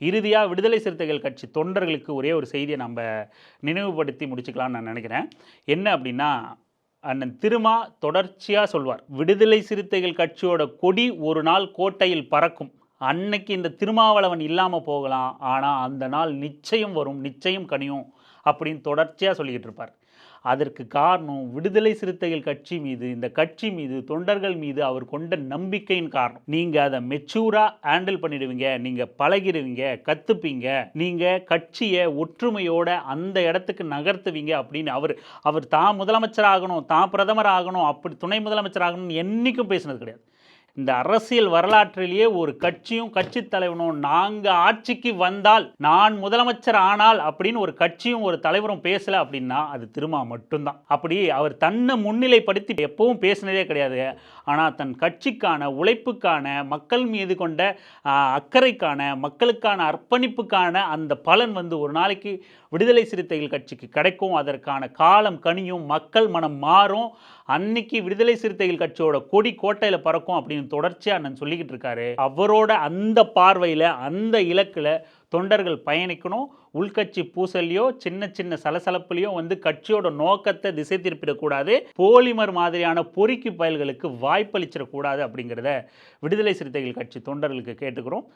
இறுதியாக விடுதலை சிறுத்தைகள் கட்சி தொண்டர்களுக்கு ஒரே ஒரு செய்தியை நம்ம நினைவுபடுத்தி முடிச்சுக்கலாம்னு நான் நினைக்கிறேன். என்ன அப்படின்னா அண்ணன் திருமா தொடர்ச்சியாக சொல்வார் விடுதலை சிறுத்தைகள் கட்சியோட கொடி ஒரு நாள் கோட்டையில் பறக்கும். அன்னைக்கு இந்த திருமாவளவன் இல்லாமல் போகலாம். ஆனால் அந்த நாள் நிச்சயம் வரும் நிச்சயம் கனியும். அப்படின்னு தொடர்ச்சியாக சொல்லிக்கிட்டு இருப்பார். அதற்கு காரணம் விடுதலை சிறுத்தைகள் கட்சி மீது இந்த கட்சி மீது தொண்டர்கள் மீது அவர் கொண்ட நம்பிக்கையின் காரணம். நீங்கள் அதை மெச்சூராக ஹேண்டில் பண்ணிடுவீங்க நீங்கள் பழகிடுவீங்க கற்றுப்பீங்க நீங்கள் கட்சியை ஒற்றுமையோட அந்த இடத்துக்கு நகர்த்துவீங்க அப்படின்னு அவர் அவர் தான் முதலமைச்சர் ஆகணும் தான் பிரதமர் ஆகணும் அப்படி துணை முதலமைச்சர் ஆகணும்னு என்றைக்கும் பேசினது கிடையாது. இந்த அரசியல் வரலாற்றிலேயே ஒரு கட்சியும் கட்சி தலைவனும் நாங்கள் ஆட்சிக்கு வந்தால் நான் முதலமைச்சர் ஆனால் அப்படின்னு ஒரு கட்சியும் ஒரு தலைவரும் பேசல அப்படின்னா அது திருமா மட்டும்தான். அப்படி அவர் தன்னை முன்னிலைப்படுத்தி எப்பவும் பேசினதே கிடையாது. ஆனால் தன் கட்சிக்கான உழைப்புக்கான மக்கள் மீது கொண்ட அக்கறைக்கான மக்களுக்கான அர்ப்பணிப்புக்கான அந்த பலன் வந்து ஒரு நாளைக்கு விடுதலை சிறுத்தைகள் கட்சிக்கு கிடைக்கும். அதற்கான காலம் கனியும் மக்கள் மனம் மாறும். அன்னைக்கு விடுதலை சிறுத்தைகள் கட்சியோட கொடி கோட்டையில் பறக்கும் அப்படின்னு தொடர்ச்சியாக அண்ணன் சொல்லிக்கிட்டு இருக்காரு. அவரோட அந்த பார்வையில் அந்த இலக்கில் தொண்டர்கள் பயணிக்கணும். உள்கட்சி பூசல்லையோ சின்ன சின்ன சலசலப்புலையோ வந்து கட்சியோட நோக்கத்தை திசை திருப்பிடக்கூடாது. போலிமர் மாதிரியான பொறுக்கி பயல்களுக்கு வாய்ப்பளிச்சிடக்கூடாது அப்படிங்கிறத விடுதலை சிறுத்தைகள் கட்சி தொண்டர்களுக்கு கேட்டுக்கிறோம்.